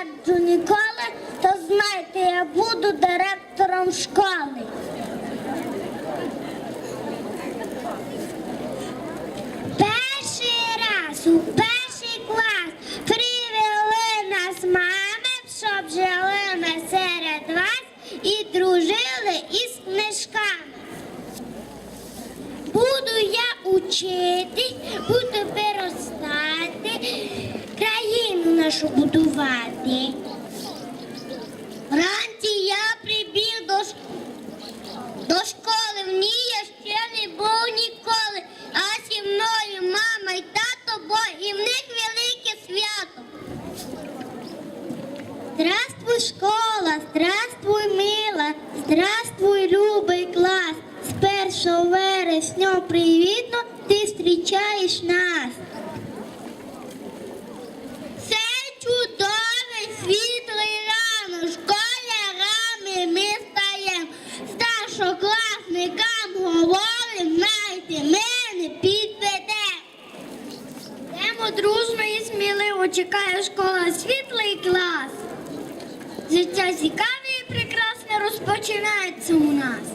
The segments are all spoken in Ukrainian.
зраджу ніколи, то знайте, я буду директором школи. Перший раз у перший клас привели нас мами, щоб жили ми серед вас і дружили із книжками. Буду я учити, буду виростати, нашу будувати. Вранці я прибіг до, до школи, в ній я ще не був ніколи, а зі мною мама і тато, бо і в них велике свято. Здравствуй, школа, здравствуй, мила, здравствуй, любий клас. З 1 вересня привітно ти зустрічаєш нас. Знайте, ми не. Йдемо дружно і сміливо чекає школа світлий клас. Життя цікаве і прекрасне розпочинається у нас.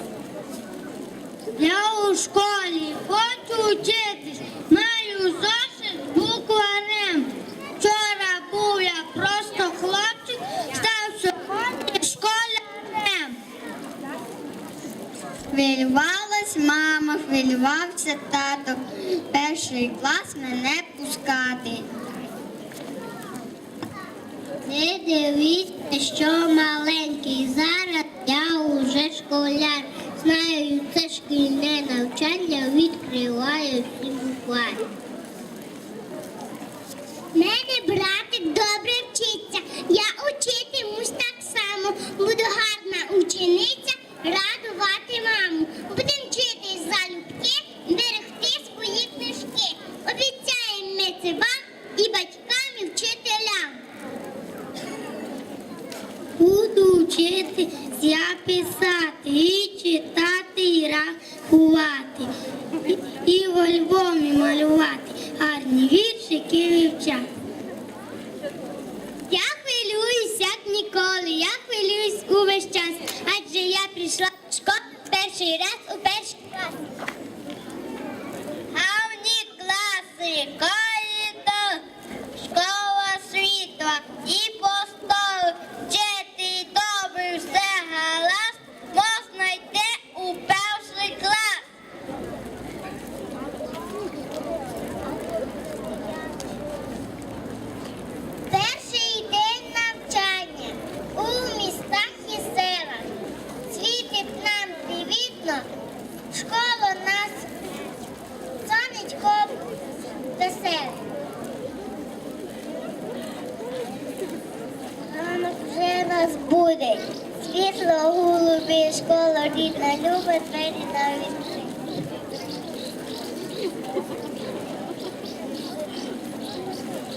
Я у школі хочу вчитись, маю зошит букварем. Вчора був я просто хлопчик, став сьогодні школярем. Мама, хвилювався тато. Перший клас мене пускати. Не дивіться, що маленький. Зараз я уже школяр. Знаю, це шкільне навчання відкриваю всі букварі. Мене братик добре вчиться. Я учитимусь так само. Буду гарна учениця, радувати маму. Будемо вчитись залюбки, берегти свої книжки. Обіцяємо ми це вам і батькам, і вчителям. Буду вчити я писати, і читати, і рахувати, і, в альбомі малювати, гарні віршики вивчати. Я хвилююсь, як ніколи, я хвилююсь увесь час, адже я прийшла в школу перший раз у перший клас. Гавні класи, коридор, школа світла і постол. Вчити добре все гаразд, можна йти у перший клас. Перший день навчання у містах і селах. Світить нам привітно, школа нас сонечко веселе. Ранок вже нас буде. Світло голубі, школа рідна, любить двері на відкриті.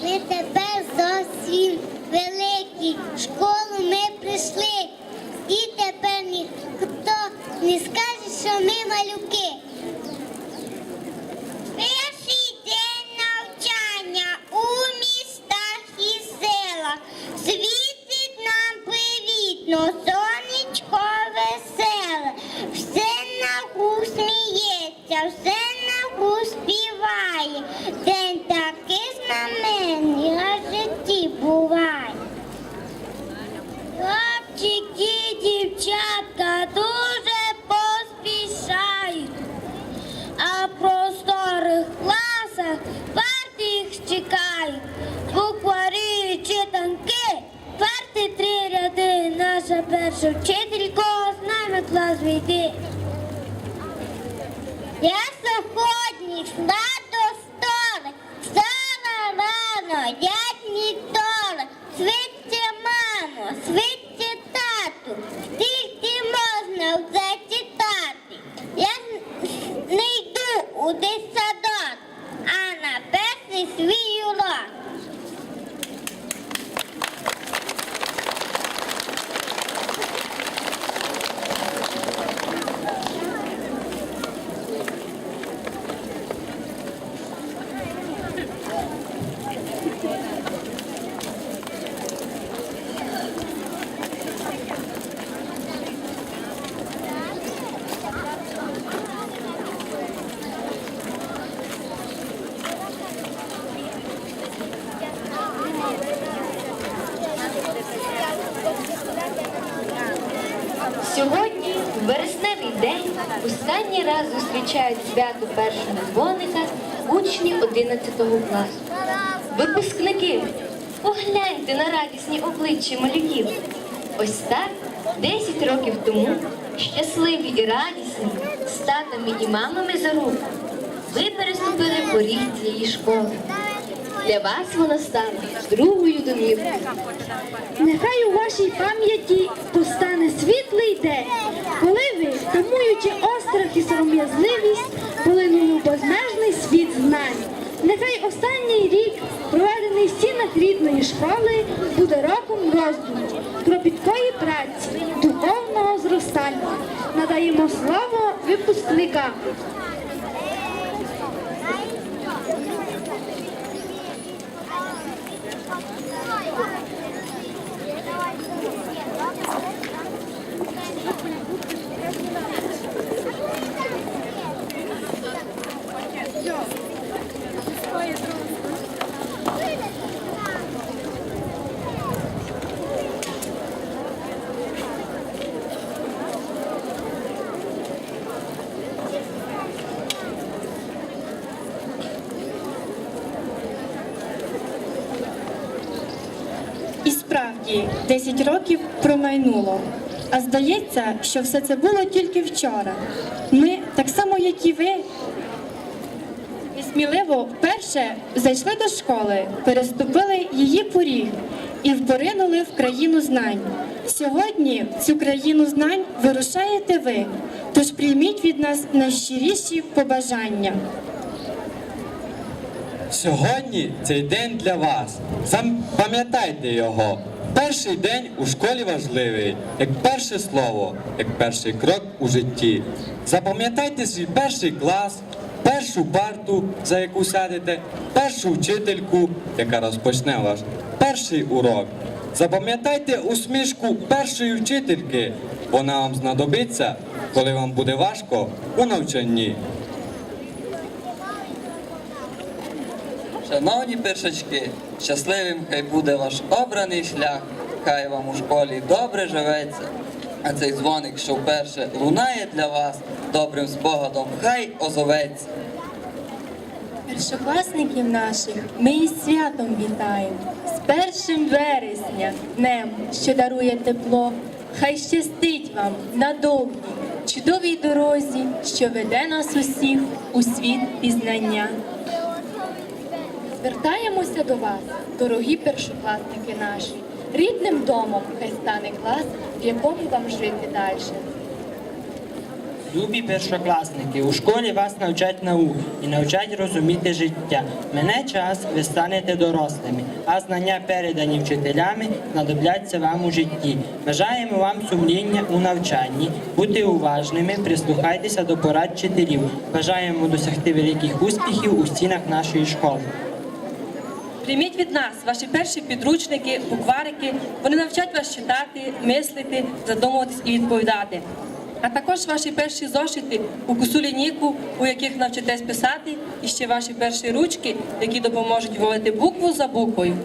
Ми тепер зовсім великі. В школу ми прийшли. І тепер ніхто не скаже, що ми малюки. Перший день навчання у містах і селах. Світить нам привітно, Перша вчителька з нами клас війти сьогодні йшла до столи, встала рано, дядь Нікола, свідьте мамо, свідьте тату, скільки можна вже читати. Я не йду у дитсадок, а на перший свій урок. День останній раз зустрічають свято першого дзвоника учні 11 класу. Випускники, погляньте на радісні обличчя малюків. Ось так 10 років тому щасливі і радісні з татами і мамами за руку ви переступили поріг цієї школи. Для вас вона стане другою домівкою. Нехай у вашій пам'яті постане світлий день, коли ви, тамуючи острах і сором'язливість, полинули у безмежний світ знань. Нехай останній рік, проведений в стінах рідної школи, буде роком роздуму, кропіткої праці, духовного зростання. Надаємо слово випускникам. І справді 10 років промайнуло. А здається, що все це було тільки вчора. Ми, так само як і ви, сміливо вперше зайшли до школи, переступили її поріг і впоринули в країну знань. Сьогодні в цю країну знань вирушаєте ви, тож прийміть від нас найщиріші побажання. Сьогодні цей день для вас. Запам'ятайте його. Перший день у школі важливий, як перше слово, як перший крок у житті. Запам'ятайте свій перший клас, першу парту, за яку сядете, першу вчительку, яка розпочне ваш перший урок. Запам'ятайте усмішку першої вчительки. Вона вам знадобиться, коли вам буде важко у навчанні. Шановні першачки, щасливим хай буде ваш обраний шлях, хай вам у школі добре живеться. А цей дзвоник, що вперше лунає для вас, добрим спогадом хай озоветься. Першокласників наших ми із святом вітаємо. З першим вересня, днем, що дарує тепло. Хай щастить вам на довгій, чудовій дорозі, що веде нас усіх у світ пізнання. Звертаємося до вас, дорогі першокласники наші. Рідним домом хай стане клас, в якому вам жити далі. Любі першокласники, у школі вас навчать наук і навчать розуміти життя. Мене час, ви станете дорослими, а знання, передані вчителями, знадобляться вам у житті. Бажаємо вам сумління у навчанні, бути уважними, прислухайтеся до порад вчителів. Бажаємо досягти великих успіхів у стінах нашої школи. Прийміть від нас ваші перші підручники, букварики. Вони навчать вас читати, мислити, задумуватись і відповідати. А також ваші перші зошити у кусулі ніку, у яких навчитесь писати, і ще ваші перші ручки, які допоможуть вводити букву за буквою.